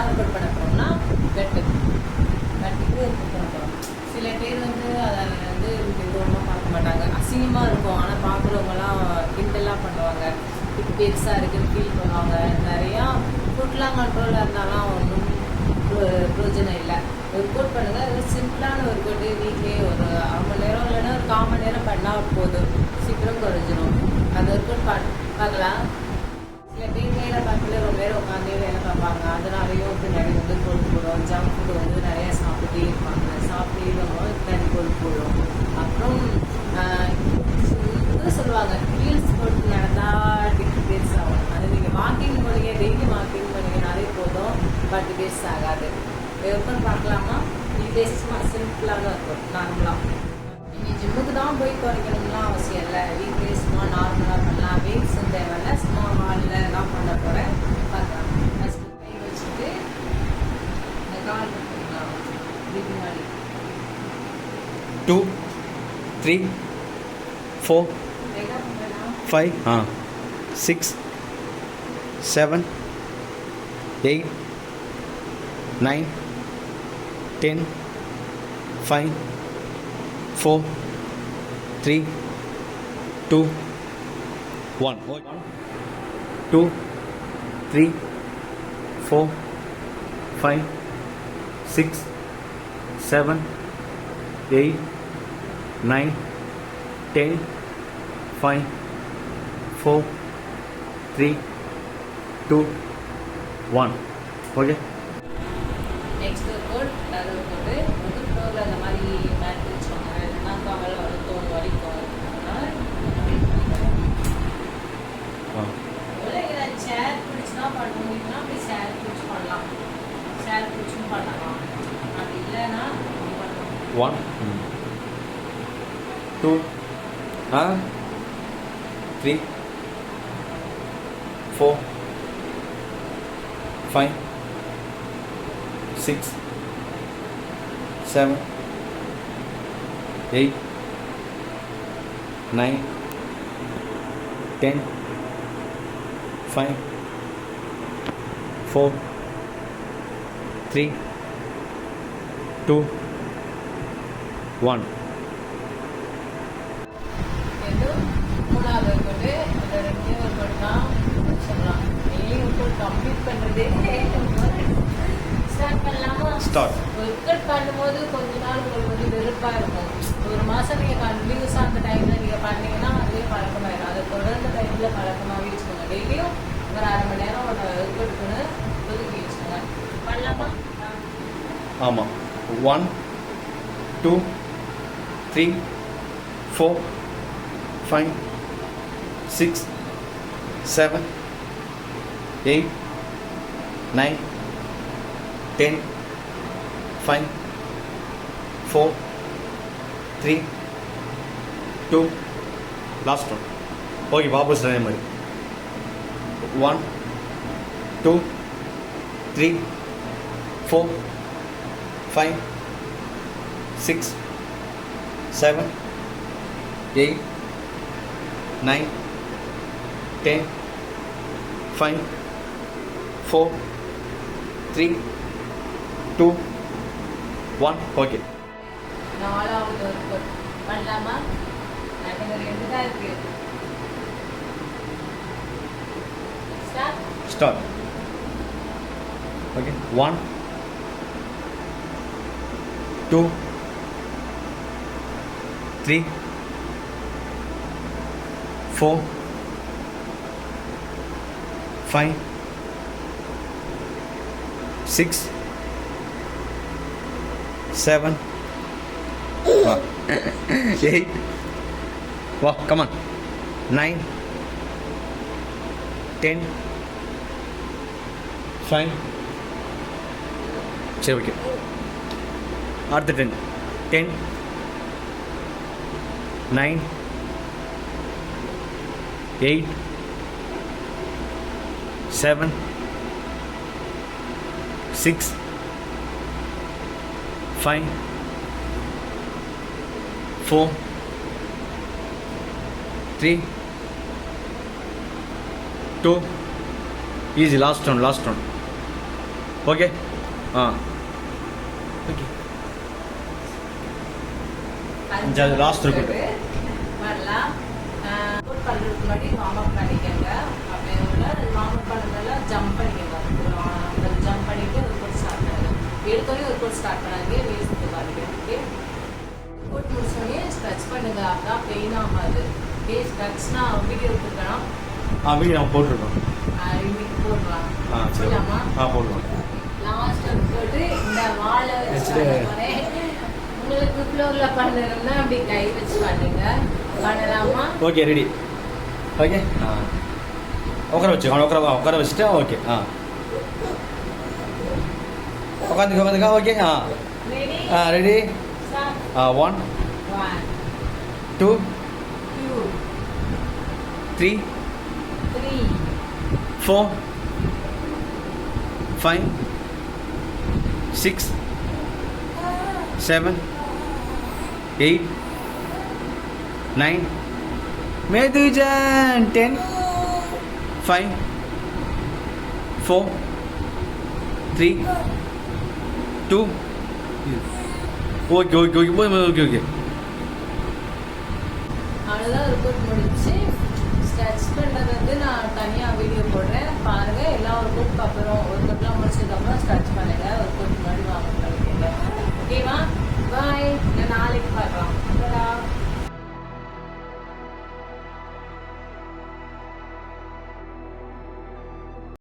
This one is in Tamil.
என்ன பண்ண போகிறோம்னா கட்டு கட்டுக்கு பண்ண போகிறோம் சில பேர் வந்து அதை வந்து விதமாக பார்க்க மாட்டாங்க. அசிங்கமாக இருக்கும். ஆனால் பார்க்குறவங்கலாம் கிண்டெல்லாம் பண்ணுவாங்க. இது பெருசாக இருக்குன்னு ஃபீல் பண்ணுவாங்க. நிறையா ஃபுட்லாம் கண்ட்ரோலில் இருந்தாலும் ஒன்றும் பிரயோஜனம் இல்லை. ஒர்க் அவுட் பண்ணுங்கள் அது சிம்பிளான ஒர்க் அவுட்டு வீட்லேயே ஒரு அரை மணி நேரம் இல்லைன்னா ஒரு கால் மணி நேரம் பண்ணால் போதும். சீக்கிரம் குறைஞ்சிரும். அந்த ஒர்க் அவுட் பார்க்கலாம். பார்க்கல ரொம்ப பேர் உட்காந்து வேலை பார்ப்பாங்க. அதனாலேயும் பின்னாடி வந்து கொழுப்பு போடும் ஜங்க் ஃபுட்டு வந்து நிறைய சாப்பிட்டே இருப்பாங்க. சாப்பிட்டே இருக்கும்போது பின்னாடி கொழுப்பு போடும் அப்புறம் இது சொல்லுவாங்க? ஹீல்ஸ் போட்டு நடந்தா டிக்கு பேர்ஸ் ஆகும். அது நீங்கள் வாக்கிங் போனீங்க டெய்லி வாக்கிங் பண்ணீங்கனாலே போதும். பட் பேர்ஸ் ஆகாது. எப்போன்னு பார்க்கலாமா? இது சும்மா சிம்பிளாக தான் இருக்கும். நார்மலாக நீங்கள் ஜிம்முக்கு தான் போய் குறைக்கணும்லாம் அவசியம் இல்லை. வீட்லேயே சும்மா நார்மலாக பண்ணலாம். வெயிட்ஸ் தேவையில்ல. சும்மா ஹாலில் தான் பண்ண போகிறேன் பார்க்கலாம். ஃபஸ்ட்டு கை வச்சுட்டு இந்த கால் பண்ணிக்கலாம் two three four five ah six seven eight nine ten five four three two one two three four five six seven eight nine ten five four three two one okay next code அது போட்டு வந்து ஃப்ளோரில் அந்த மாதிரி மேட் வச்சுக்கோங்க இல்லைன்னா கவலை அழுத்தம் வலிக்கும் அதனால ஆ இல்லை சேர் பிடிச்சி தான் பண்ண முடியும்னா அப்படி சேர் பிடிச்சி பண்ணலாம் சேர் பிடிச்சும் பண்ணலாம் அப்படி இல்லைன்னா இப்படி பண்ணலாம் one two ah three four five six seven eight nine ten five four three பண்ணுறதே ஸ்டார்ட். ஒர்க் பண்ணும்போது கொஞ்ச நாள் உங்களுக்கு வந்து வெறுப்பாக இருக்கும் ஒரு மாதம் நீங்கள் கண்டினியூஸாக அந்த டைமில் நீங்கள் பண்ணீங்கன்னா அதுவே பழக்கமாயிடும் அதை தொடர்ந்த டைமில் பழக்கமாகவே வச்சுக்கோங்க டெய்லியும் ஒரு அரை மணி நேரம் ஒரு ஒர்க் ஒதுக்கி வச்சுக்கோங்க பண்ணலாமா ஆமாம் one two three four five six seven eight nine ten five four three two last one okay வாபஸ் அதே மாதிரி one two three four five, six, seven, eight, nine, ten, five, four, three, two, one. Okay. நாலாவது பண்ணலாமா ரெண்டு தான் இருக்கு start Start. Okay. One, three four five six seven eight வா come on nine ten five சரி ஓகே அடுத்த ten ten nine eight seven six five four three two easy last one last one okay ah okay last report. வரலாம். பண்ணுறதுக்கு முன்னாடி வார்ம் அப் பண்ணிக்கோங்க அப்படியே வார்ம் அப் பண்ணதால ஜம்ப் பண்ணிக்கோங்க ஒரு ஜம்ப் பண்ணிட்டு ரிப்போர்ட் ஸ்டார்ட் பண்ணுங்க. எடுத்தோடனே ரிப்போர்ட் ஸ்டார்ட் பண்ணாதீங்க. வேஸ்ட் பாருங்க. ஓகே ரிப்போர்ட் முடிச்சோடனே ஸ்ட்ரெச் பண்ணுங்க. அப்பதான் பெயின் ஆகாது ஓகே ஸ்ட்ரெச்னா வீடியோ ஆ வீடியோ நம்ம போட்டிருக்கோம். இன்னைக்கு போடலாம். ஆ சரி. ஆ போடுவோம் லாஸ்ட் போட்டு இந்த வாழை வச்சு. உங்களுக்கு ஃப்ளோர்ல பண்ணணும்னா அப்படி கை வச்சு பண்ணுங்க பண்ணலாமா? Okay ready okay? ஆ. உட்கார வச்சு உட்கார உட்கார வச்சுட்டு ஓகே ஆ. உட்காந்துக்க உட்காந்துக்க okay ah. Ah ready ah one two three three four five six seven eight nine. மேதுஜன் ten. Five. Four. Three. Two. Okay okay okay போதும் ஓகே ஓகே. அவ்வளோதான் ரிப்போர்ட் முடிச்சு ஸ்ட்ரெச் பண்ணுறது வந்து நான் தனியாக வீடியோ போடுறேன். பாருங்கள் எல்லா ஒர்க்கும் அப்புறம் ஒர்க்கெட்லாம் முடிச்சதுக்கப்புறம் ஸ்ட்ரெச் பண்ணுங்கள்